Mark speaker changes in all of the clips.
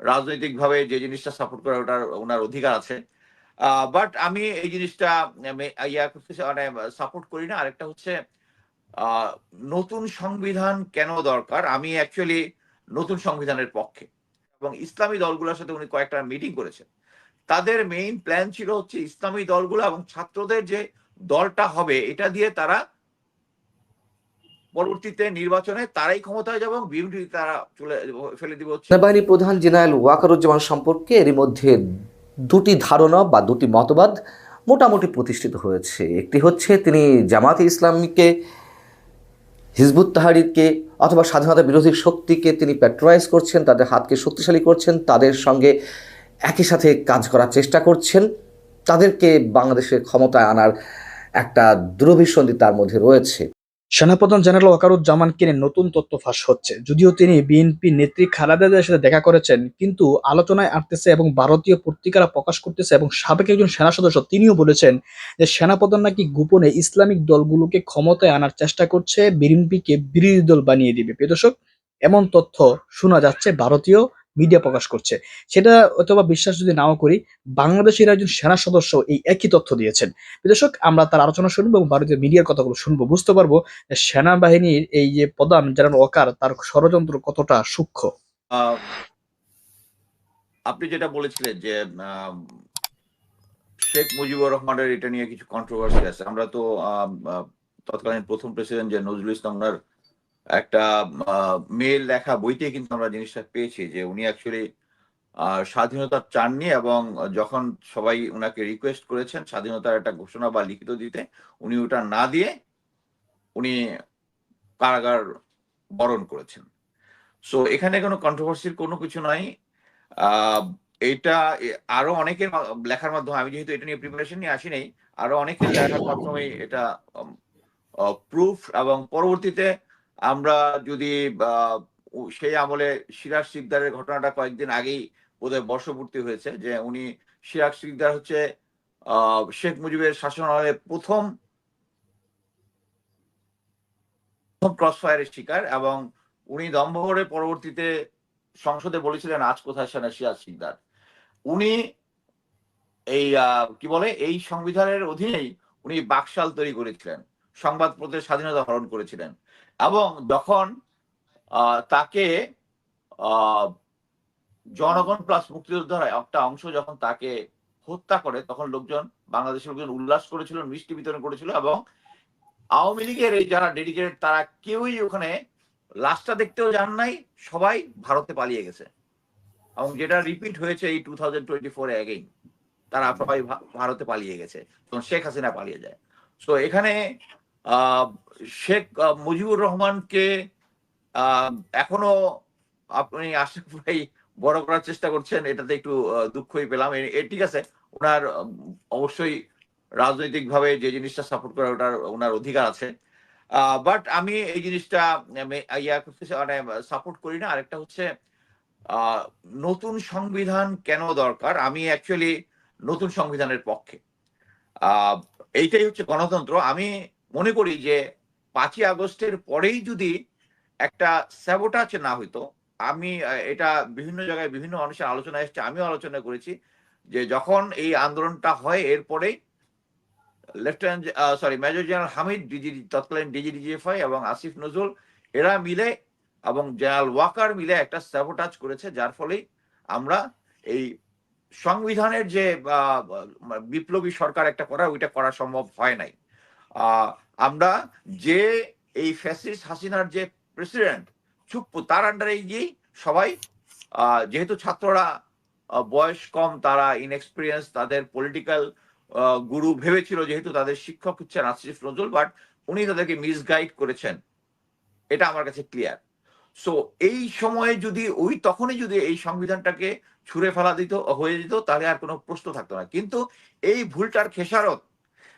Speaker 1: রাজনৈতিকভাবে যে জিনিসটা সাপোর্ট করে ওটার, ওনার অধিকার আছে। বাট আমি এই জিনিসটা ইয়া করতেছি মানে সাপোর্ট করি না। আরেকটা হচ্ছে নতুন সংবিধান কেন দরকার? আমি অ্যাকচুয়ালি নতুন সংবিধানের পক্ষে। এবং ইসলামী দলগুলোর সাথে উনি কয়েকটা মিটিং করেছেন। তাদের মেইন প্ল্যান ছিল হচ্ছে ইসলামী দলগুলো এবং ছাত্রদের যে দলটা হবে, এটা দিয়ে তারা পরবর্তীতে নির্বাচনে তারাই ক্ষমতায় যাবে এবং বিএনপি তারা চলে ফেলে দিব
Speaker 2: সেনাবাহিনী প্রধান জেনারেল ওয়াকারুজ্জামান সম্পর্কে এরই মধ্যে দুটি ধারণা বা দুটি মতবাদ মোটামুটি প্রতিষ্ঠিত হয়েছে। একটি হচ্ছে, তিনি জামাতে ইসলামীকে, হিজবুত তাহারিরকে অথবা স্বাধীনতা বিরোধী শক্তিকে তিনি প্যাট্রোয়াইজ করছেন, তাদের হাতকে শক্তিশালী করছেন, তাদের সঙ্গে একই সাথে কাজ করার চেষ্টা করছেন। তাদেরকে বাংলাদেশের ক্ষমতায় আনার একটা দূরভিসন্ধি তার মধ্যে রয়েছে।
Speaker 3: সেনাপ্রধান জেনারেল ওয়াকারুজ্জামানকে নিয়ে নতুন তথ্য ফাঁস হচ্ছে। যদিও তিনি বিএনপি নেত্রী খালেদা সাথে দেখা করেছেন, কিন্তু আলোচনায় আসতেছে এবং ভারতীয় পত্রিকারা প্রকাশ করতেছে এবং সাবেক একজন সেনা সদস্য তিনিও বলেছেন যে সেনাপ্রধান নাকি গোপনে ইসলামিক দলগুলোকে ক্ষমতায় আনার চেষ্টা করছে বিএনপিকে বিরোধী দল বানিয়ে দিবে। প্রিয় দর্শক, এমন তথ্য শোনা যাচ্ছে ভারতীয় মিডিয়া প্রকাশ করছে। সেটা অথবা বিশ্বাস যদি নাও করি, বাংলাদেশের একজন সেনা সদস্য এই একই তথ্য দিয়েছেন। বিদেশক, আমরা তার আলোচনা শুনব এবং ভারতীয় মিডিয়ার কথাগুলো শুনব। বুঝতে পারব সেনাবাহিনীর এই যে প্রধান জেনারেল ওয়াকার তার ষড়যন্ত্র কতটা সূক্ষ্ম।
Speaker 1: আপনি যেটা বলেছিলেন যে শেখ মুজিবুর রহমানের এটা নিয়ে কিছু কন্ট্রোভার্সি আছে। আমরা তো তৎকালীন প্রথম প্রেসিডেন্ট যে নজরুল ইসলামনার একটা মেল লেখা বইতে কিন্তু আমরা জিনিসটা পেয়েছি যে উনি অ্যাকচুয়ালি স্বাধীনতা চাননি এবং যখন সবাই উনাকে রিকোয়েস্ট করেছেন স্বাধীনতার একটা ঘোষণা বা লিখিত দিতে, উনি ওটা না দিয়ে উনি কারাগার বরণ করেছেন। সো এখানে কোনো কন্ট্রোভার্সির কোনো কিছু নাই। এটা আরও অনেকের লেখার মাধ্যমে, আমি যেহেতু এটা নিয়ে প্রিপারেশন নিয়ে আসি নাই, আরও অনেকের লেখার মাধ্যমে এটা প্রুফ এবং পরবর্তীতে আমরা যদি সেই আমলে সিরাজ সিকদারের ঘটনাটা কয়েকদিন আগেই বোধহয় বর্ষপূর্তি হয়েছে যে উনি সিরাজ সিকদার হচ্ছে শেখ মুজিবের শাসনামলে প্রথম ক্রস ফায়ারের শিকার এবং উনি দম্ভ করে পরবর্তীতে সংসদে বলেছিলেন, আজ কোথায় সেনা সিরাজ সিকদার উনি এই কি বলে, এই সংবিধানের অধীনেই উনি বাকশাল তৈরি করেছিলেন। সংবাদপত্রের স্বাধীনতা হরণ করেছিলেন। এবং যখন তাকে জনগণ প্লাস মুক্তিযোদ্ধার একটা অংশ যখন তাকে হত্যা করে, তখন লোকজন, বাংলাদেশের লোকজন উল্লাস করেছিল, মিষ্টি বিতরণ করেছিল এবং আওয়ামী লীগের এই যারা ডেডিকেটেড তারা কেউই ওখানে লাশটা দেখতেও যান নাই, সবাই ভারতে পালিয়ে গেছে। এবং যেটা রিপিট হয়েছে এই টু থাউজেন্ড টোয়েন্টি ফোরে অ্যাগেইন তারা সবাই ভারতে পালিয়ে গেছে তখন শেখ হাসিনা পালিয়ে যায়। তো এখানে শেখ মুজিবুর রহমানকে এখনও আপনি আশরাফ ভাই বড় করার চেষ্টা করছেন, এটাতে একটু দুঃখই পেলাম। ঠিক আছে, ওনার অবশ্যই রাজনৈতিকভাবে যে জিনিসটা সাপোর্ট করে ওটার, ওনার অধিকার আছে। বাট আমি এই জিনিসটা ইয়া করতেছি মানে সাপোর্ট করি না। আরেকটা হচ্ছে নতুন সংবিধান কেন দরকার? আমি অ্যাকচুয়ালি নতুন সংবিধানের পক্ষে। এইটাই হচ্ছে গণতন্ত্র। আমি মনে করি যে পাঁচই আগস্টের পরেই যদি একটা স্যাবোটাচ না হইতো, আমি এটা বিভিন্ন জায়গায় বিভিন্ন মানুষের আলোচনা এসছে, আমিও আলোচনা করেছি যে যখন এই আন্দোলনটা হয়, এরপরেই lieutenant sorry major general Hamid, DG, তৎকালীন ডিজিডিজিএফআই এবং আসিফ নজরুল, এরা মিলে এবং জেনারেল ওয়াকার মিলে একটা স্যাবোটাজ করেছে, যার ফলেই আমরা এই সংবিধানের যে বিপ্লবী সরকার একটা করা ওইটা করা সম্ভব হয় নাই। আমরা যে এই ফ্যাসিস্ট হাসিনার যে প্রেসিডেন্ট চুপ্পু, তার আন্ডারে গিয়েই সবাই যেহেতু ছাত্ররা বয়স কম, তারা ইনএক্সপিরিয়েন্স তাদের পলিটিক্যাল গুরু ভেবেছিল যেহেতু তাদের শিক্ষক হচ্ছেন আসিফ নজরুল বাট উনি তাদেরকে মিসগাইড করেছেন। এটা আমার কাছে ক্লিয়ার সো এই সময়ে যদি, ওই তখনই যদি এই সংবিধানটাকে ছুঁড়ে ফেলা দিত, হয়ে যেত, তাহলে আর কোনো প্রশ্ন থাকতো না। কিন্তু এই ভুলটার খেসারত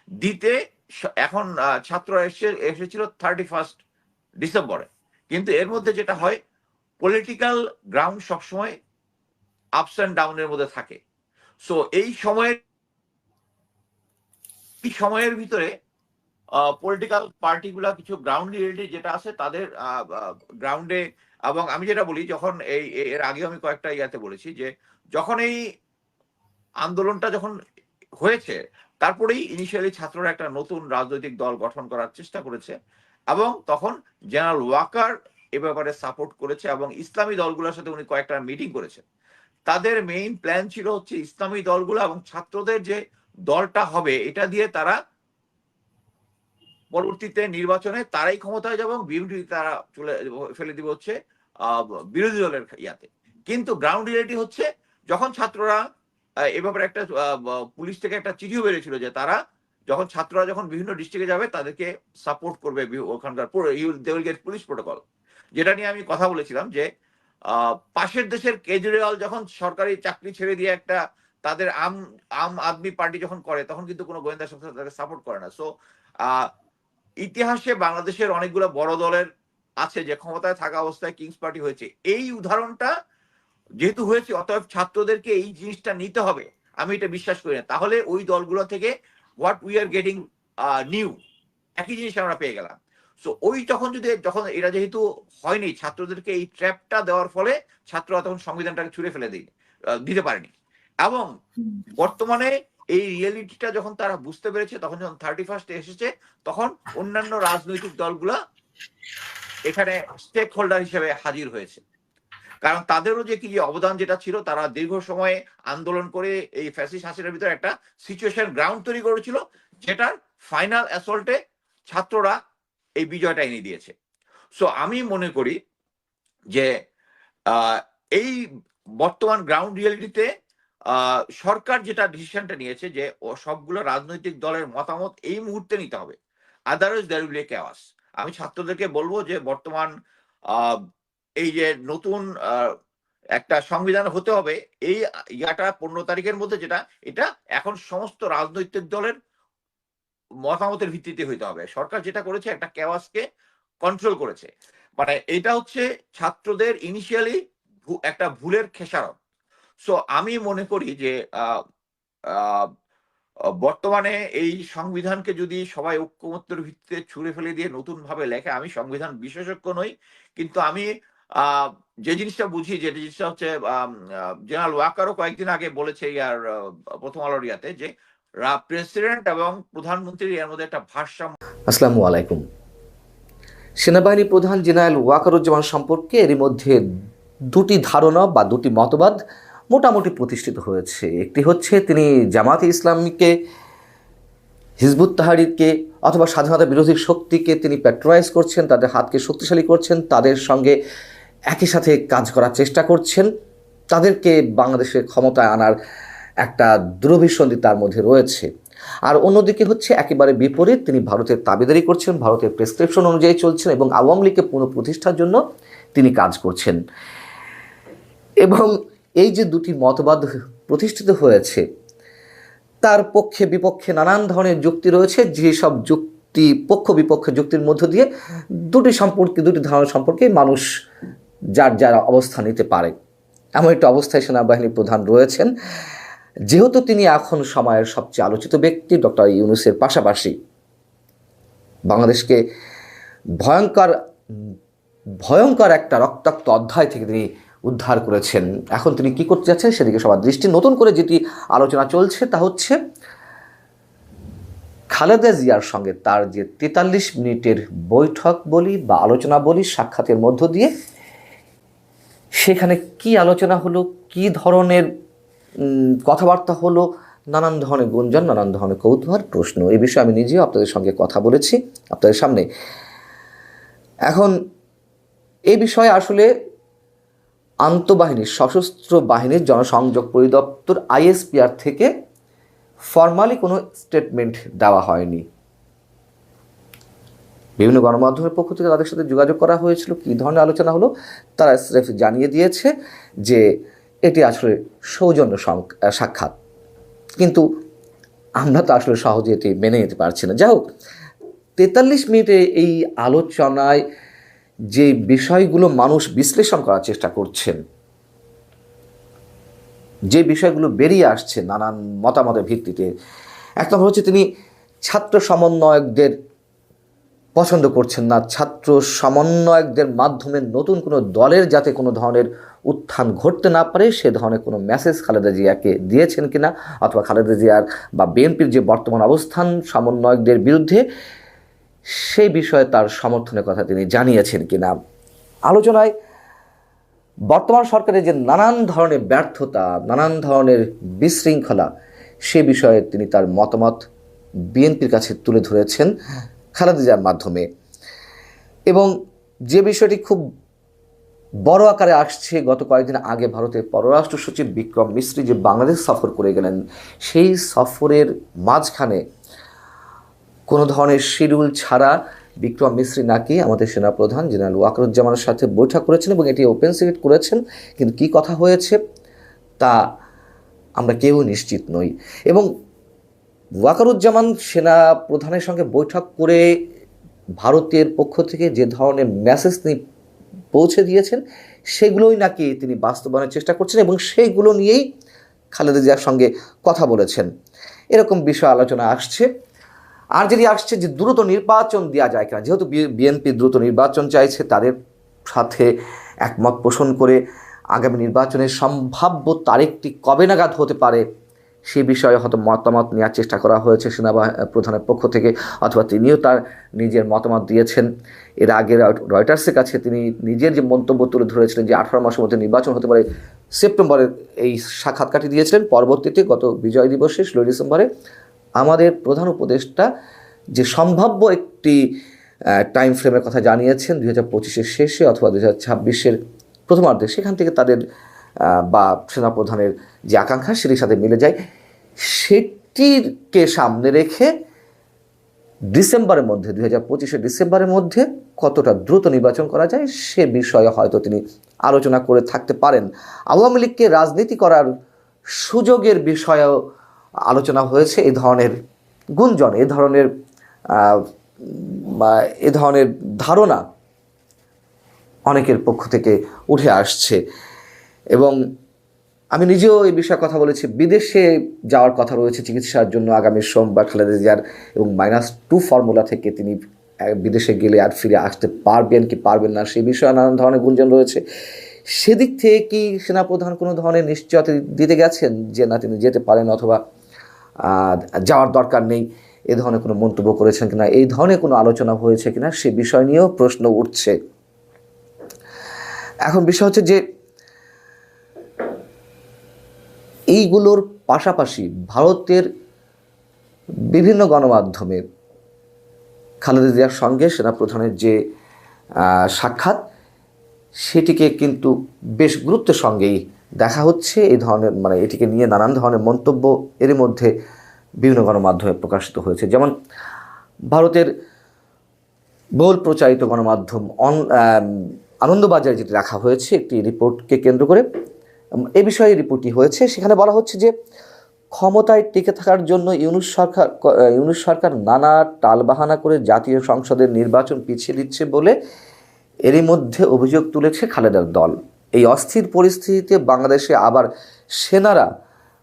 Speaker 1: দিতে এখন আহ, ছাত্ররা এসে এসেছিল থার্টি ফার্স্ট ডিসেম্বরে কিন্তু এর মধ্যে যেটা হয় পলিটিক্যাল গ্রাউন্ড সবসময় আপস অ্যান্ড ডাউনের মধ্যে থাকে। সো এই সময়ের এই সময়ের ভিতরে পলিটিক্যাল পার্টিগুলা কিছু গ্রাউন্ড রিয়েলিটি যেটা আছে তাদের গ্রাউন্ডে এবং আমি যেটা বলি যখন এই এর আগে আমি কয়েকটা ইয়াতে বলেছি যে যখন এই আন্দোলনটা যখন হয়েছে তারপরেই ইনিশিয়ালি ছাত্ররা একটা নতুন রাজনৈতিক দল গঠন করার চেষ্টা করেছে এবং তখন জেনারেল ওয়াকার এ ব্যাপারে সাপোর্ট করেছে এবং ইসলামী দলগুলোর সাথে উনি কয়েকটা মিটিং করেছেন। তাদের মেইন প্ল্যান ছিল হচ্ছে ইসলামী দলগুলো এবং ছাত্রদের যে দলটা হবে, এটা দিয়ে তারা পরবর্তীতে নির্বাচনে তারাই ক্ষমতায় যাবে এবং বিএনপি তারা চলে ফেলে দিবে হচ্ছে বিরোধী দলের ইয়াতে। কিন্তু গ্রাউন্ড রিয়েলিটি হচ্ছে যখন ছাত্ররা এ ব্যাপারে একটা পুলিশ থেকে একটা চিঠিও বেরিয়েছিল যে তারা যখন ছাত্ররা যখন বিভিন্ন ডিস্ট্রিক্টে যাবে, তাদেরকে সাপোর্ট করবে ওখানকার গেট পুলিশ প্রোটোকল যেটা নিয়ে আমি কথা বলেছিলাম যে পাশের দেশের কেজরিওয়াল যখন সরকারি চাকরি ছেড়ে দিয়ে একটা তাদের আম আম আদমি পার্টি যখন করে, তখন কিন্তু কোনো গোয়েন্দা সংস্থা তাদের সাপোর্ট করে না। সো ইতিহাসে বাংলাদেশের অনেকগুলো বড় দলের আছে যে ক্ষমতায় থাকা অবস্থায় কিংস পার্টি হয়েছে। এই উদাহরণটা যেহেতু হয়েছে, অতএব ছাত্রদেরকে এই জিনিসটা নিতে হবে। আমি এটা বিশ্বাস করি না। তাহলে ওই দলগুলো থেকে what we are getting new একই জিনিস আমরা পেয়ে গেলাম। সো ওই তখন যদি, যখন এটা যেহেতু হয়নি, ছাত্রদেরকে এই ট্র্যাপটা দেওয়ার ফলে ছাত্ররা তখন সংবিধানটাকে ছুঁড়ে ফেলে দিই দিতে পারেনি। এবং বর্তমানে এই রিয়েলিটিটা যখন তারা বুঝতে পেরেছে, তখন যখন থার্টি ফার্স্ট এসেছে, তখন অন্যান্য রাজনৈতিক দলগুলা এখানে স্টেক হোল্ডার হিসেবে হাজির হয়েছে। কারণ তাদেরও যে কি যে অবদান যেটা ছিল, তারা দীর্ঘ সময়ে আন্দোলন করে এই ফ্যাসিস হাসিনার ভিতরে একটা সিচুয়েশন গ্রাউন্ড তৈরি করেছিল, যেটার ফাইনাল অ্যাসল্টে ছাত্ররা এই বিজয়টা এনে দিয়েছে। সো আমি মনে করি যে এই বর্তমান গ্রাউন্ড রিয়েলিটিতে সরকার যেটা ডিসিশনটা নিয়েছে যে সবগুলো রাজনৈতিক দলের মতামত এই মুহূর্তে নিতে হবে। আদারওয়াইজ দ্যার উইল ক্যাওয়াস আমি ছাত্রদেরকে বলব যে, বর্তমান এই যে নতুন একটা সংবিধান হতে হবে, এই ইয়াটা পনেরো তারিখের মধ্যে যেটা, এটা এখন সমস্ত রাজনৈতিক দলের মতামতের ভিত্তিতে হইতে হবে। সরকার যেটা করেছে, একটা ক্যাওয়াসকে কন্ট্রোল করেছে। মানে এটা হচ্ছে ছাত্রদের ইনিশিয়ালি একটা ভুলের খেসারত। সো আমি মনে করি যে বর্তমানে এই সংবিধানকে যদি সবাই ঐক্যমত্যের ভিত্তিতে ছুঁড়ে ফেলে দিয়ে নতুন ভাবে লেখে, আমি সংবিধান বিশেষজ্ঞ নই, কিন্তু আমি যে জিনিসটা বুঝি, যে জিনিসটা হচ্ছে জেনারেল ওয়াকারও কয়েকদিন আগে বলেছে ইয়ার প্রথম আলোর ইয়াতে যে প্রেসিডেন্ট এবং প্রধানমন্ত্রীর এর মধ্যে একটা ভারসাম্য
Speaker 2: আসসালামু আলাইকুম। সেনাবাহিনী প্রধান জেনারেল ওয়াকারুজ্জামান সম্পর্কে এরই মধ্যে দুটি ধারণা বা দুটি মতবাদ মোটামুটি প্রতিষ্ঠিত হয়েছে। একটি হচ্ছে, তিনি জামাতে ইসলামীকে, হিজবুত তাহারিরকে অথবা স্বাধীনতা বিরোধী শক্তিকে তিনি প্যাট্রোয়াইজ করছেন, তাদের হাতকে শক্তিশালী করছেন, তাদের সঙ্গে একই সাথে কাজ করার চেষ্টা করছেন। তাদেরকে বাংলাদেশের ক্ষমতায় আনার একটা দুরভিসন্ধি তার মধ্যে রয়েছে। আর অন্যদিকে হচ্ছে একেবারে বিপরীত, তিনি ভারতের দাবিদারি করছেন, ভারতের প্রেসক্রিপশন অনুযায়ী চলছেন এবং আওয়ামী লীগকে পুনঃপ্রতিষ্ঠার জন্য তিনি কাজ করছেন। এবং এই যে দুটি মতবাদ প্রতিষ্ঠিত হয়েছে, তার পক্ষে বিপক্ষে নানান ধরনের যুক্তি রয়েছে। যেসব যুক্তি, পক্ষ বিপক্ষে যুক্তির মধ্য দিয়ে দুটি সম্পর্কে, দুটি ধারণা সম্পর্কে মানুষ যার যার অবস্থান নিতে পারে। এমন একটা অবস্থায় সেনাবাহিনী প্রধান রয়েছেন, যেহেতু তিনি এখন সময়ের সবচেয়ে আলোচিত ব্যক্তি, ডক্টর ইউনুসের পাশাপাশি। বাংলাদেশকে ভয়ঙ্কর ভয়ঙ্কর একটা রক্তাক্ত অধ্যায় থেকে তিনি উদ্ধার করেছেন। এখন তিনি কি করতে যাচ্ছেন সেদিকে সবার দৃষ্টি। নতুন করে যেটি আলোচনা চলছে তা হচ্ছে, খালেদা জিয়ার সঙ্গে তার যে তেতাল্লিশ মিনিটের বৈঠক বলি বা আলোচনা বলি, সাক্ষাতের মধ্য দিয়ে সেখানে কি আলোচনা হলো? কি ধরনের কথাবার্তা হলো? নানান ধরনের গুঞ্জন, নানান ধরনের কৌতূহল, প্রশ্ন। এই বিষয়ে আমি নিজেও আপনাদের সঙ্গে কথা বলেছি আপনাদের সামনে। এখন, এ বিষয়ে আসলে আন্তঃবাহিনীর সশস্ত্র বাহিনীর জনসংযোগ পরিদপ্তর আইএসপিআর থেকে ফর্মালি কোনো স্টেটমেন্ট দেওয়া হয়নি। বিভিন্ন গণমাধ্যমের পক্ষ থেকে তাদের সাথে যোগাযোগ করা হয়েছিল। কী ধরনের আলোচনা হলো? তারা স্রেফ জানিয়ে দিয়েছে যে এটি আসলে সৌজন্য সাক্ষাৎ। কিন্তু আমরা তো আসলে সহজে এটি মেনে নিতে পারছি না। যাই হোক, তেতাল্লিশ মিনিটে এই আলোচনায় যে বিষয়গুলো মানুষ বিশ্লেষণ করার চেষ্টা করছেন, যে বিষয়গুলো বেরিয়ে আসছে নানান মতামতের ভিত্তিতে, এক নম্বর হচ্ছে তিনি ছাত্র সমন্বয়কদের পছন্দ করছেন না। ছাত্র সমন্বয়কদের মাধ্যমে নতুন কোনো দলের যাতে কোনো ধরনের উত্থান ঘটতে না পারে, সে ধরনের কোনো মেসেজ খালেদা জিয়াকে দিয়েছেন কিনা অথবা খালেদা জিয়ার বা বিএনপির যে বর্তমান অবস্থান সমন্বয়কদের বিরুদ্ধে, সেই বিষয়ে তার সমর্থনের কথা তিনি জানিয়েছেন কিনা। আলোচনায় বর্তমান সরকারের যে নানান ধরনের ব্যর্থতা, নানান ধরনের বিশৃঙ্খলা, সে বিষয়ে তিনি তার মতামত বিএনপির কাছে তুলে ধরেছেন। খালেদা মাধ্যমে। এবং যে বিষয়টি খুব বড় আকারে আসছে গত কয়েকদিন আগে ভারতের পররাষ্ট্র সচিব বিক্রম মিশ্রি যে বাংলাদেশ সফর করে গেলেন, সেই সফরের মাঝখানে কোনো ধরনের শিডিউল ছাড়া বিক্রম মিশ্রি নাকি আমাদের সেনাপ্রধান জেনারেল ওয়াকরুজ্জামানের সাথে বৈঠক করেছেন এবং এটি ওপেন সিক্রেট করেছেন। কিন্তু কী কথা হয়েছে তা আমরা কেউ নিশ্চিত নই। এবং ওয়াকারুজ্জামান সেনা প্রধানের সঙ্গে বৈঠক করে ভারতের পক্ষ থেকে যে ধরনের মেসেজ তিনি পৌঁছে দিয়েছেন, সেগুলোই নাকি তিনি বাস্তবায়নের চেষ্টা করছেন এবং সেইগুলো নিয়েই খালেদা জিয়ার সঙ্গে কথা বলেছেন। এরকম বিষয় আলোচনা আসছে। আর যদি আসছে যে দ্রুত নির্বাচন দেওয়া যায় কিনা, যেহেতু বিএনপি দ্রুত নির্বাচন চাইছে, তাদের সাথে একমত পোষণ করে আগামী নির্বাচনের সম্ভাব্য তারিখটি কবে নাগাদ হতে পারে সে বিষয়ে হয়তো মতামত নেওয়ার চেষ্টা করা হয়েছে সেনাবাহিনী প্রধানের পক্ষ থেকে, অথবা তিনিও তার নিজের মতামত দিয়েছেন। এর আগে রয়টার্সের কাছে তিনি নিজের যে মন্তব্য তুলে ধরেছিলেন যে আঠারো মাসের মধ্যে নির্বাচন হতে পারে সেপ্টেম্বরে এই সাক্ষাৎকারটি দিয়েছিলেন। পরবর্তীতে গত বিজয় দিবসে, ষোলোই ডিসেম্বরে আমাদের প্রধান উপদেষ্টা যে সম্ভাব্য একটি টাইম ফ্রেমের কথা জানিয়েছেন, দুই হাজার পঁচিশের শেষে অথবা দুই হাজার ছাব্বিশের প্রথমার্ধে, সেখান থেকে তাদের বা সেনাপ্রধানের যে আকাঙ্ক্ষা সেটির সাথে মিলে যায়। সেটিকে সামনে রেখে ডিসেম্বরের মধ্যে, দুই হাজার পঁচিশে ডিসেম্বরের মধ্যে কতটা দ্রুত নির্বাচন করা যায় সে বিষয়ে হয়তো তিনি আলোচনা করে থাকতে পারেন। আওয়ামী লীগকে রাজনীতি করার সুযোগের বিষয়েও আলোচনা হয়েছে এই ধরনের গুঞ্জন, এ ধরনের এ ধরনের ধারণা অনেকের পক্ষ থেকে উঠে আসছে। এবং আমি নিজেও এই বিষয়ে কথা বলেছি। বিদেশে যাওয়ার কথা রয়েছে চিকিৎসার জন্য আগামী সোমবার খালেদা জিয়ার এবং মাইনাস টু ফর্মুলা থেকে তিনি বিদেশে গেলে আর ফিরে আসতে পারবেন কি পারবেন না সেই বিষয়ে নানান ধরনের গুঞ্জন রয়েছে। সেদিক থেকে কি সেনাপ্রধান কোনো ধরনের নিশ্চয়তা দিতে গেছেন যে না তিনি যেতে পারেন অথবা যাওয়ার দরকার নেই? এ ধরনের কোনো মন্তব্য করেছেন কিনা? এই ধরনের কোনো আলোচনা হয়েছে কিনা? সে বিষয় নিয়েও প্রশ্ন উঠছে। এখন বিষয় হচ্ছে যে এইগুলোর পাশাপাশি ভারতের বিভিন্ন গণমাধ্যমে খালেদা জিয়ার সঙ্গে সেনাপ্রধানের যে সাক্ষাৎ, সেটিকে কিন্তু বেশ গুরুত্বের সঙ্গেই দেখা হচ্ছে। এই ধরনের মানে এটিকে নিয়ে নানান ধরনের মন্তব্য এর মধ্যে বিভিন্ন গণমাধ্যমে প্রকাশিত হয়েছে। যেমন ভারতের বহুল প্রচারিত গণমাধ্যম অন আনন্দবাজারে যেটি রাখা হয়েছে, একটি রিপোর্টকে কেন্দ্র করে এ বিষয়ে রিপোর্টটি হয়েছে। সেখানে বলা হচ্ছে যে, ক্ষমতায় টিকে থাকার জন্য ইউনুস সরকার ইউনুস সরকার নানা টালবাহানা করে জাতীয় সংসদের নির্বাচন পিছিয়ে দিচ্ছে বলে এরই মধ্যে অভিযোগ তুলেছে খালেদার দল। এই অস্থির পরিস্থিতিতে বাংলাদেশে আবার সেনারা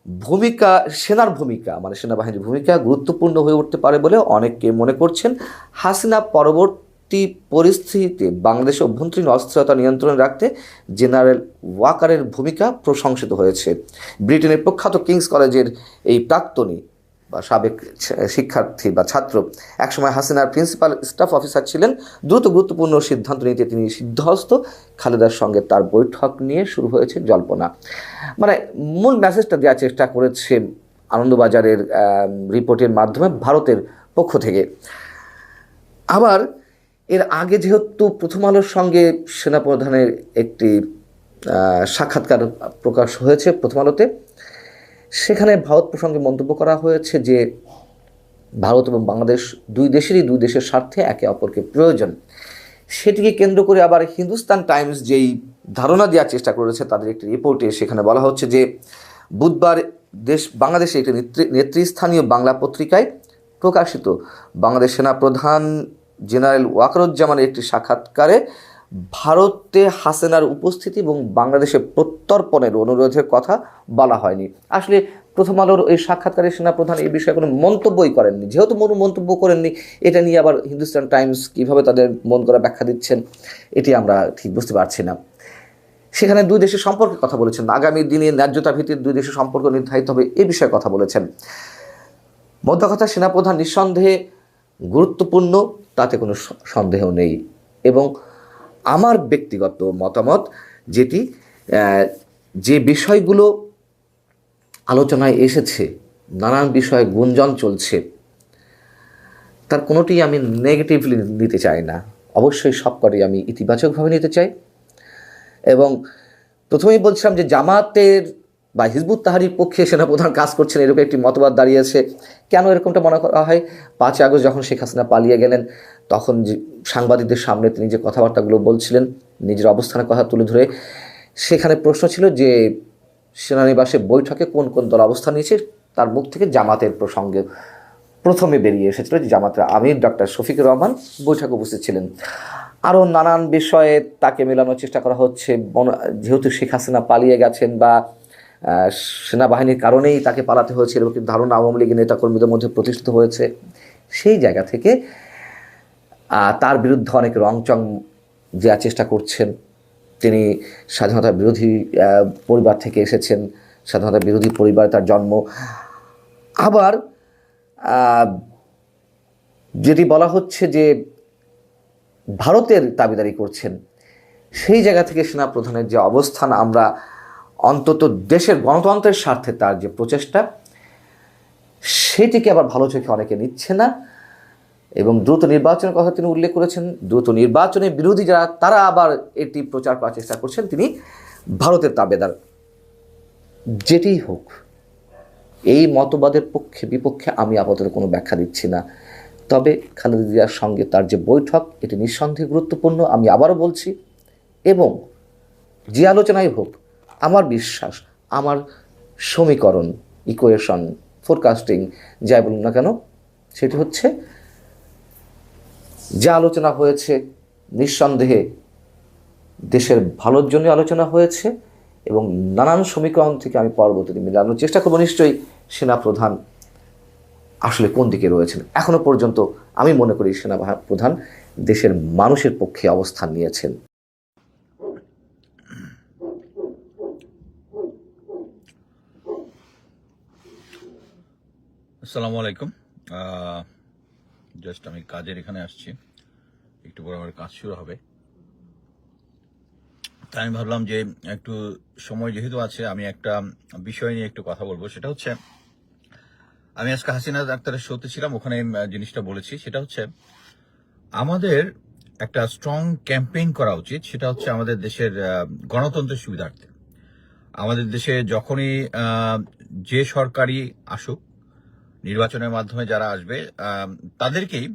Speaker 2: ভূমিকা, সেনার ভূমিকা মানে সেনাবাহিনীর ভূমিকা গুরুত্বপূর্ণ হয়ে উঠতে পারে বলে অনেকে মনে করছেন। হাসিনা পরবর্তী পরিস্থিতিতে বাংলাদেশে অভ্যন্তরীণ অস্থিরতা নিয়ন্ত্রণে রাখতে জেনারেল ওয়াকারের ভূমিকা প্রশংসিত হয়েছে। ব্রিটেনের প্রখ্যাত কিংস কলেজের এই প্রাক্তনী বা সাবেক শিক্ষার্থী বা ছাত্র একসময় হাসিনার প্রিন্সিপাল স্টাফ অফিসার ছিলেন। দ্রুত গুরুত্বপূর্ণ সিদ্ধান্ত নিতে তিনি সিদ্ধহস্ত। খালেদার সঙ্গে তার বৈঠক নিয়ে শুরু হয়েছে জল্পনা। মানে মূল মেসেজটা দেওয়ার চেষ্টা করেছে আনন্দবাজারের রিপোর্টের মাধ্যমে ভারতের পক্ষ থেকে। আবার এর আগে যেহেতু প্রথম আলোর সঙ্গে সেনাপ্রধানের একটি সাক্ষাৎকার প্রকাশ হয়েছে প্রথম আলোতে, সেখানে ভারত প্রসঙ্গে মন্তব্য করা হয়েছে যে ভারত এবং বাংলাদেশ দুই দেশেরই দুই দেশের স্বার্থে একে অপরকে প্রয়োজন। সেটিকে কেন্দ্র করে আবার হিন্দুস্তান টাইমস যেই ধারণা দেওয়ার চেষ্টা করেছে, তাদের একটি রিপোর্টে সেখানে বলা হচ্ছে যে বুধবার দেশ, বাংলাদেশে একটি নেতৃ- নেতৃস্থানীয় বাংলা পত্রিকায় প্রকাশিত বাংলাদেশ সেনাপ্রধান জেনারেল ওয়াকরুজ্জামানের একটি সাক্ষাৎকারে ভারতে হাসিনার উপস্থিতি এবং বাংলাদেশে প্রত্যর্পণের অনুরোধের কথা বলা হয়নি। আসলে প্রথম আলোর এই সাক্ষাৎকারে সেনাপ্রধান এই বিষয়ে কোনো মন্তব্যই করেননি। যেহেতু কোনো মন্তব্য করেননি, এটা নিয়ে আবার হিন্দুস্তান টাইমস কীভাবে তাদের মন করা ব্যাখ্যা দিচ্ছেন, এটি আমরা ঠিক বুঝতে পারছি না। সেখানে দুই দেশের সম্পর্কে কথা বলেছেন। আগামী দিনে ন্যায্যতা ভিত্তিক দুই দেশের সম্পর্ক নির্ধারিত হবে এ বিষয়ে কথা বলেছেন। মধ্য কথা সেনাপ্রধান নিঃসন্দেহে গুরুত্বপূর্ণ। তাতে কোনো সন্দেহ নেই। এবং আমার ব্যক্তিগত মতামত যেটি যে বিষয়গুলো আলোচনায় এসেছে, নানান বিষয়ে গুঞ্জন চলছে, তার কোনোটি আমি নেগেটিভলি নিতে চাই না। অবশ্যই সবকটি আমি ইতিবাচকভাবে নিতে চাই। এবং প্রথমেই বলছিলাম যে জামাতের বা হিজবুত তাহারির পক্ষে সেনাপ্রধান কাজ করছেন এরকম একটি মতবাদ দাঁড়িয়েছে। কেন এরকমটা মনে করা হয়? পাঁচই আগস্ট যখন শেখ হাসিনা পালিয়ে গেলেন, তখন যে সাংবাদিকদের সামনে তিনি যে কথাবার্তাগুলো বলছিলেন, নিজের অবস্থানের কথা তুলে ধরে, সেখানে প্রশ্ন ছিল যে সেনানিবাসে বৈঠকে কোন কোন দল অবস্থান নিয়েছে? তার মুখ থেকে জামাতের প্রসঙ্গে প্রথমে বেরিয়ে এসেছিল যে জামাতের আমির ডক্টর শফিকুর রহমান বৈঠকে উপস্থিত ছিলেন। আরও নানান বিষয়ে তাকে মেলানোর চেষ্টা করা হচ্ছে। যেহেতু শেখ হাসিনা পালিয়ে গেছেন বা সেনাবাহিনীর কারণেই তাকে পালাতে হয়েছে এরকম ধারণা আওয়ামী লীগের নেতাকর্মীদের মধ্যে প্রতিষ্ঠিত হয়েছে। সেই জায়গা থেকে তার বিরুদ্ধে অনেক রংচং দেওয়ার চেষ্টা করছেন। তিনি স্বাধীনতা বিরোধী পরিবার থেকে এসেছেন। স্বাধীনতা বিরোধী পরিবার তার জন্ম। আবার যেটি বলা হচ্ছে যে ভারতের দাবিদারি করছেন, সেই জায়গা থেকে সেনা প্রধানের যে অবস্থান আমরা অন্তত দেশের গণতন্ত্রের স্বার্থে তার যে প্রচেষ্টা, সেটিকে আবার ভালো চোখে অনেকে নিচ্ছে না। এবং দ্রুত নির্বাচনের কথা তিনি উল্লেখ করেছেন, দ্রুত নির্বাচনের বিরোধী যারা, তারা আবার এটি প্রচার করার চেষ্টা করছেন। তিনি ভারতের তাবেদার। যেটিই হোক, এই মতবাদের পক্ষে, বিপক্ষে আমি আপাতত কোনো ব্যাখ্যা দিচ্ছি না। তবে খালেদা জিয়ার সঙ্গে তার যে বৈঠক, এটি নিঃসন্দেহে গুরুত্বপূর্ণ, আমি আবারও বলছি। এবং যে আলোচনাই হোক আমার বিশ্বাস, আমার সমীকরণ ইকুয়েশন ফোরকাস্টিং যাই বলুন না কেন, সেটি হচ্ছে যা আলোচনা হয়েছে, নিঃসন্দেহে দেশের ভালোর জন্য আলোচনা হয়েছে এবং নানান সমীকরণ থেকে আমি পরবর্তীতে মিলানোর চেষ্টা করব। নিশ্চয়ই সেনাপ্রধান আসলে কোন দিকে রয়েছেন? এখনও পর্যন্ত আমি মনে করি সেনা প্রধান দেশের মানুষের পক্ষে অবস্থান নিয়েছেন।
Speaker 1: আসসালামু আলাইকুম। জাস্ট আমি কাজের এখানে আসছি। একটু পর আমার কাজ শুরু হবে। তাই আমি ভাবলাম যে একটু সময় যেহেতু আছে, আমি একটা বিষয় নিয়ে একটু কথা বলব। সেটা হচ্ছে, আমি আজকে হাসিনা ডাক্তারের শোতে ছিলাম, ওখানে জিনিসটা বলেছি। সেটা হচ্ছে, আমাদের একটা স্ট্রং ক্যাম্পেইন করা উচিত। সেটা হচ্ছে আমাদের দেশের গণতন্ত্রের সুবিধার্থে। আমাদের দেশে যখনই যে সরকারি আসুক নির্বাচনের মাধ্যমে যারা আসবে তাদেরকেই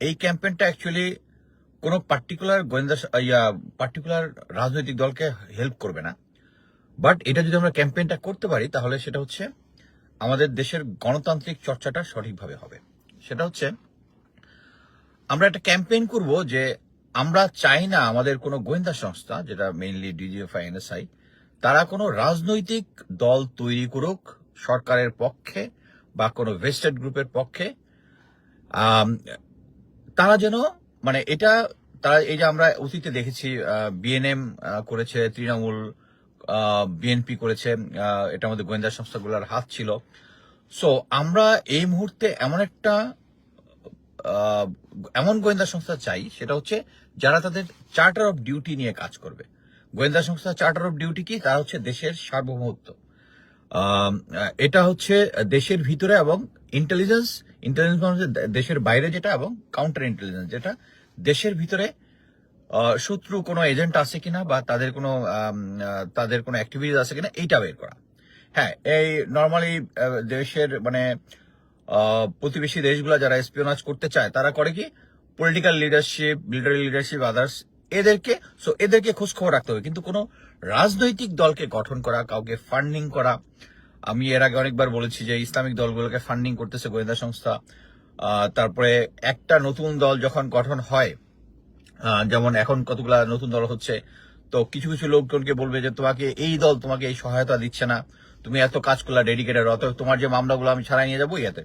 Speaker 1: এই ক্যাম্পেইনটা অ্যাকচুয়ালি কোনো পার্টিকুলার গোয়েন্দা ইয়া পার্টিকুলার রাজনৈতিক দলকে হেল্প করবে না। বাট এটা যদি আমরা ক্যাম্পেইনটা করতে পারি, তাহলে সেটা হচ্ছে আমাদের দেশের গণতান্ত্রিক চর্চাটা সঠিকভাবে হবে। সেটা হচ্ছে আমরা একটা ক্যাম্পেইন করব যে আমরা চাই না আমাদের কোনো গোয়েন্দা সংস্থা, যেটা মেইনলি ডিজিএফআই এনএসআই তারা কোনো রাজনৈতিক দল তৈরি করুক সরকারের পক্ষে বা কোনো ভেস্টেড গ্রুপের পক্ষে তারা যেন মানে এটা তারা, এই যে আমরা অতীতে দেখেছি বিএনএম করেছে, তৃণমূল বিএনপি করেছে এটা আমাদের গোয়েন্দা সংস্থাগুলোর হাত ছিল। সো আমরা এই মুহূর্তে এমন একটা এমন গোয়েন্দা সংস্থা চাই, সেটা হচ্ছে যারা তাদের চার্টার অফ ডিউটি নিয়ে কাজ করবে। গোয়েন্দা সংস্থা চার্টার অফ ডিউটি কি? তারা হচ্ছে দেশের সার্বভৌমত্ব। এটা হচ্ছে দেশের ভিতরে এবং ইন্টেলিজেন্স ইন্টেলিজেন্স মানে দেশের বাইরে যেটা এবং কাউন্টার ইন্টেলিজেন্স যেটা। দেশের ভিতরে শত্রু কোনো এজেন্ট আছে কিনা বা তাদের কোনো তাদের কোনো অ্যাক্টিভিটিস আছে কিনা, এইটা বের করা। হ্যাঁ এই নর্মালি দেশের মানে প্রতিবেশী দেশগুলো যারা স্পিওনাজ করতে চায়, তারা করে কি? Political leadership military leadership others এদেরকে সো এদেরকে খোঁজ খবর রাখতে হবে। কিন্তু কোনো রাজনৈতিক দলকে গঠন করা, কাউকে ফান্ডিং করা, আমি এর আগে অনেকবার বলেছি যে ইসলামিক দলগুলোকে ফান্ডিং করতেছে গোয়েন্দা সংস্থা তারপরে একটা নতুন দল যখন গঠন হয় যেমন এখন কতগুলা নতুন দল হচ্ছে, তো কিছু কিছু লোকজনকে বলবে যে তোমাকে এই দল তোমাকে এই সহায়তা দিচ্ছে না, তুমি এত কাজ করলা ডেডিকেটেড অত তোমার যে মামলাগুলো আমি ছাড়াই নিয়ে যাব ইয়াতে।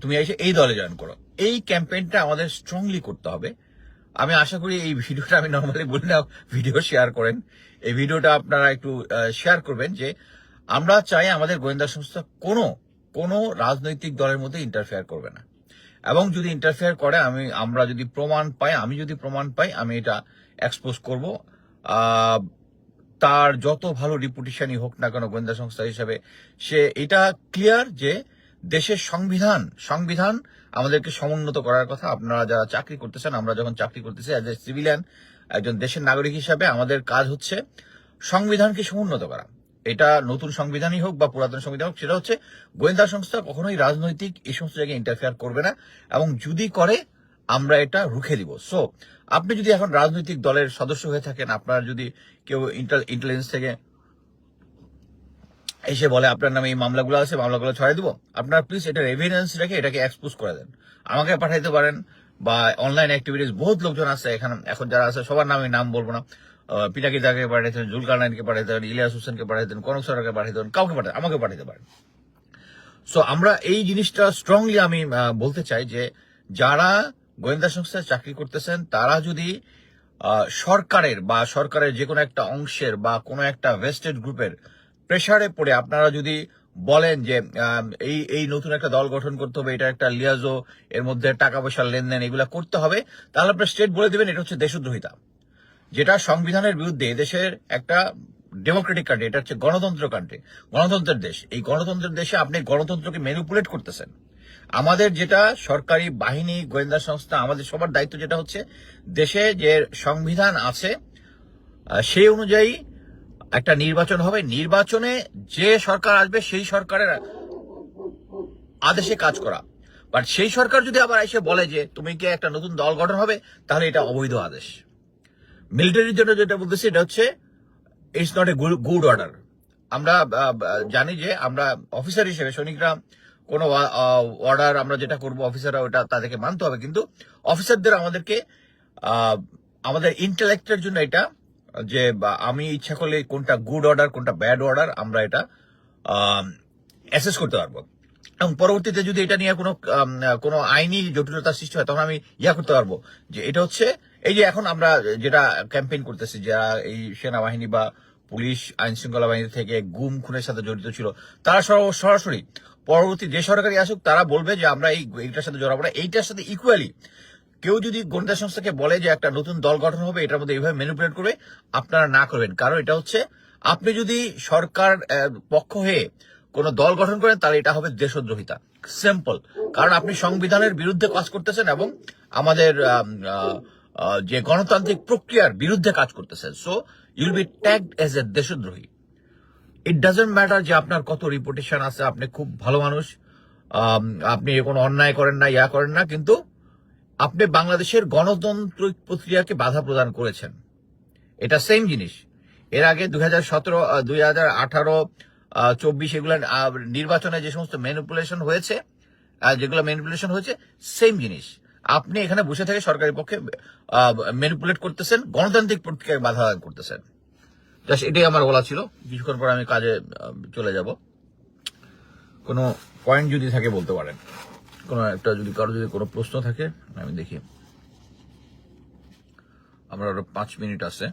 Speaker 1: তুমি এসে এই দলে জয়েন করো। এই ক্যাম্পেইনটা আমাদের স্ট্রংলি করতে হবে। আমি আশা করি এই ভিডিওটা আমি নর্মালি বলি না ভিডিও শেয়ার করেন। এই ভিডিওটা আপনারা একটু শেয়ার করবেন যে আমরা চাই আমাদের গোয়েন্দা সংস্থা কোনো কোনো রাজনৈতিক দলের মধ্যে ইন্টারফেয়ার করবে না। এবং যদি ইন্টারফেয়ার করে, আমি, আমরা যদি প্রমাণ পাই, আমি যদি প্রমাণ পাই, আমি এটা এক্সপোজ করব। তার যত ভালো রিপুটেশনই হোক না কেন গোয়েন্দা সংস্থা হিসেবে, সে এটা ক্লিয়ার যে দেশের সংবিধান সংবিধান আমাদেরকে সমুন্নত করার কথা আপনারা যারা চাকরি করতেছেন, আমরা যখন চাকরি করতেছি অ্যাজ এ সিভিলিয়ান একজন দেশের নাগরিক হিসাবে আমাদের কাজ হচ্ছে সংবিধানকে সমুন্নত করা। এটা নতুন সংবিধানই হোক বা পুরাতন সংবিধান হোক, সেটা হচ্ছে গোয়েন্দা সংস্থা কখনোই রাজনৈতিক এই সমস্ত জায়গায় ইন্টারফেয়ার করবে না এবং যদি করে, আমরা এটা রুখে দিব। সো আপনি যদি এখন রাজনৈতিক দলের সদস্য হয়ে থাকেন, আপনার যদি কেউ ইন্টেলিজেন্স থেকে এসে বলে, আপনার নামে এই মামলাগুলো আছে, মামলাগুলো ছড়াই দিব। আপনার প্লিজ এটার এভিডেন্স রেখে এটাকে এক্সপোজ করে দেন। আমাকে পাঠাইতে পারেন বা অনলাইন অ্যাক্টিভিটিস বহুত লোকজন আছে এখানে, এখন যারা আছে, সবার নামে নাম বলব না। পিনাকি দাকে পাঠাইতেন জুলকার নাইনকে পাঠাইতেন ইলিয়াস হোসেনকে পাঠাইতেন কনক সরকারকে পাঠাইতেন কাউকে পাঠাতেন আমাকে পাঠাতে পারেন। সো আমরা এই জিনিসটা স্ট্রংলি আমি বলতে চাই যে, যারা গোয়েন্দা সংস্থায় চাকরি করতেছেন, তারা যদি সরকারের বা সরকারের যে কোনো একটা অংশের বা কোনো একটা ভেস্টেড গ্রুপের প্রেসারে পড়ে আপনারা যদি বলেন যে এই এই নতুন একটা দল গঠন করতে হবে, এটা একটা লিয়াজো, এর মধ্যে টাকা পয়সার লেনদেন, এগুলা করতে হবে, তাহলে আপনার স্টেট বলে দিবেন, এটা হচ্ছে দেশদ্রোহিতা। যেটা সংবিধানের বিরুদ্ধে দেশের একটা ডেমোক্রেটিক কান্ট্রি এটা হচ্ছে গণতন্ত্র কান্ট্রি গণতন্ত্রের দেশ। এই গণতন্ত্রের দেশে আপনি গণতন্ত্রকে ম্যানিপুলেট করতেছেন। আমাদের যেটা সরকারি বাহিনী, গোয়েন্দা সংস্থা, আমাদের সবার দায়িত্ব যেটা হচ্ছে দেশে যে সংবিধান আছে সেই অনুযায়ী একটা নির্বাচন হবে, নির্বাচনে যে সরকার আসবে সেই সরকারের আদেশে কাজ করা। বাট সেই সরকার যদি আবার এসে বলে যে তুমি কি একটা নতুন দল গঠন হবে, তাহলে এটা অবৈধ আদেশ। মিলিটারির জন্য যেটা বলতেছি, এটা হচ্ছে it's not a good order আমরা জানি যে আমরা অফিসার হিসেবে, সৈনিকরা, কোনো অর্ডার আমরা যেটা করব অফিসাররা ওটা তাদেরকে মানতে হবে। কিন্তু অফিসারদের আমাদেরকে আমাদের ইন্টেলেক্টের জন্য এটা যে আমি ইচ্ছা করলে কোনটা গুড অর্ডার কোনটা ব্যাড অর্ডার আমরা এটা অ্যাসেস করতে পারব। এবং পরবর্তীতে যদি এটা নিয়ে কোনো কোনো আইনি জটিলতার সৃষ্টি হয়, তখন আমি ইয়া করতে পারব যে, এটা হচ্ছে, এই যে এখন আমরা যেটা ক্যাম্পেইন করতেছি, যারা এই সেনাবাহিনী বা পুলিশ আইন শৃঙ্খলা বাহিনী থেকে গুম, খুনের সাথে জড়িত ছিল, তারা সর- সরাসরি পরবর্তী যে সরকারি আসুক, তারা বলবে যে, আমরা এই, এইটার সাথে জড়াবো না। এইটার সাথে ইকুয়ালি কেউ যদি গোয়েন্দা সংস্থাকে বলে যে একটা নতুন দল গঠন হবে, এটার মধ্যে এইভাবে ম্যানিপুলেট করবে, আপনারা না করবেন। কারণ এটা হচ্ছে, আপনি যদি সরকার পক্ষ হয়ে কোন দল গঠন করেন, তাহলে এটা হবে দেশদ্রোহিতা। সিম্পল কারণ আপনি সংবিধানের বিরুদ্ধে কাজ করতেছেন এবং আমাদের যে গণতান্ত্রিক প্রক্রিয়ার বিরুদ্ধে কাজ করতেছেন। So you'll be tagged as a দেশদ্রোহী। ইট ডাজেন্ট ম্যাটার যে আপনার কত রিপুটেশন আছে, আপনি খুব ভালো মানুষ আপনি কোনো অন্যায় করেন না, ইয়া করেন না, কিন্তু আপনি বাংলাদেশের গণতান্ত্রিক প্রক্রিয়াকে বাধা প্রদান করেছেন। এটা সেম জিনিস। এর আগে দুই হাজার সতেরো দুই হাজার আঠারো চব্বিশ এগুলো নির্বাচনে যে সমস্ত ম্যানিপুলেশন হয়েছে যেগুলো ম্যানিপুলেশন হয়েছে সেম জিনিস। আপনি এখানে বসে থেকে সরকারি পক্ষে ম্যানিপুলেট করতেছেন, গণতান্ত্রিক প্রক্রিয়ায় বাধা প্রদান করতেছেন। জাস্ট এটাই আমার বলা ছিল। কিছুক্ষণ পর আমি কাজে চলে যাব। কোনো পয়েন্ট যদি থাকে বলতে পারেন। কোনো একটা যদি কারও যদি কোনো প্রশ্ন থাকে, আমি দেখি। আমার আরও পাঁচ মিনিট আছে।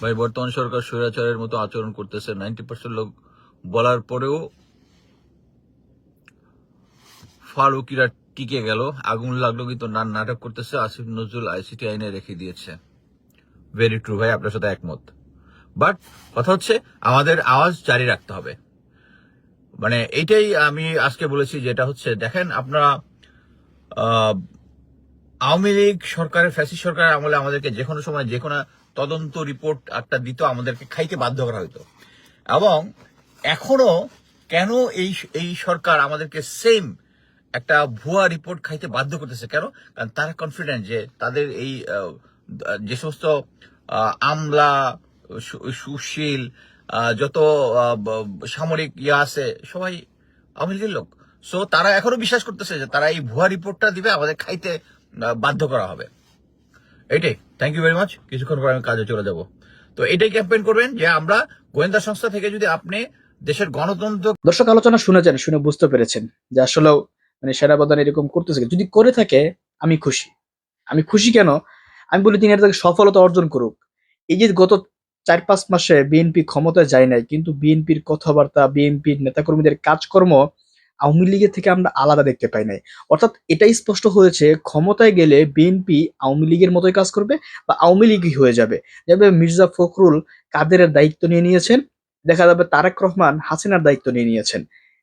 Speaker 1: ভাই, বর্তমান সরকার স্বৈরাচারের মতো আচরণ করতেছে। নাইনটি পার্সেন্ট লোক বলার পরেও ফারুকিরা টিকে গেল। আগুন লাগল কিন্তু না নাটক করতেছে। আসিফ নজরুল আইসিটি আইনে রেখে দিয়েছে। ভেরি ট্রু ভাই, আপনার সাথে একমত। বাট কথা হচ্ছে আমাদের আওয়াজ জারি রাখতে হবে। মানে এটাই আমি আজকে বলেছি যেটা হচ্ছে, দেখেন আপনারা আওয়ামী লীগ সরকারের ফ্যাসি সরকারের আমলে আমাদেরকে যে কোনো সময় যে কোনো তদন্ত রিপোর্ট একটা দিত, আমাদেরকে খাইতে বাধ্য করা হতো এবং এখনও কেন এই এই সরকার আমাদেরকে সেম একটা ভুয়া রিপোর্ট খাইতে বাধ্য করতেছে? কেন? কারণ তারা কনফিডেন্ট যে তাদের এই যে সমস্ত আমলা সুশীল যত সামরিক ইয়া আছে, সবাই আওয়ামী লীগের লোক। সো তারা এখনও বিশ্বাস করতেছে যে তারা এই ভুয়া রিপোর্টটা দিবে, আমাদের খাইতে বাধ্য করা হবে। এটাই থ্যাংক ইউ ভেরি মাচ কিছুক্ষণ পর আমি কাজে চলে যাব। তো এটাই ক্যাম্পেইন করবেন যে আমরা গোয়েন্দা সংস্থা থেকে যদি আপনি দেশের গণতন্ত্র
Speaker 3: দর্শক, আলোচনা শুনেছেন, শুনে বুঝতে পেরেছেন যে আসলেও মানে সেনাপ্রধান এরকম করতেছে যদি করে থাকে, আমি খুশি। আমি খুশি কেন? আমি বলি তিনি এটা সফলতা অর্জন করুক। এই যে গত চার পাঁচ মাসে বিএনপি ক্ষমতায় যায় নাই, কিন্তু বিএনপির কথাবার্তা, বিএনপির নেতাকর্মীদের কাজকর্ম আওয়ামী লীগের থেকে আমরা আলাদা দেখতে পাই নাই। অর্থাৎ এটাই স্পষ্ট হয়েছে, ক্ষমতায় গেলে বিএনপি আওয়ামী লীগের মতোই কাজ করবে বা আওয়ামী লীগই হয়ে যাবে। যেভাবে মির্জা ফখরুল কাদেরের দায়িত্ব নিয়ে নিয়েছেন, দেখা যাবে তারেক রহমান হাসিনার দায়িত্ব নিয়ে নিয়েছেন।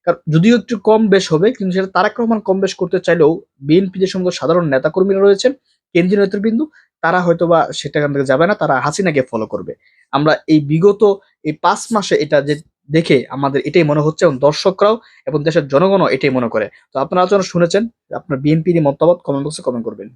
Speaker 3: কারণ যদিও একটু কম বেশ হবে, কিন্তু সেটা তারেক রহমান কম বেশ করতে চাইলেও বিএনপি যে সমস্ত সাধারণ নেতাকর্মীরা রয়েছেন, কেন্দ্রীয় নেতৃবৃন্দ তারা হয়তো বা সেটা এখান থেকে যাবে না, তারা হাসিনাকে ফলো করবে। আমরা এই বিগত এই পাঁচ মাসে এটা যে দেখে আমাদের এটাই মনে হচ্ছে এবং দর্শকরাও এবং দেশের জনগণও এটাই মনে করে। তো আপনারা যেন শুনেছেন, আপনার বিএনপির মতামত কমেন্ট বক্সে কমেন্ট করবেন।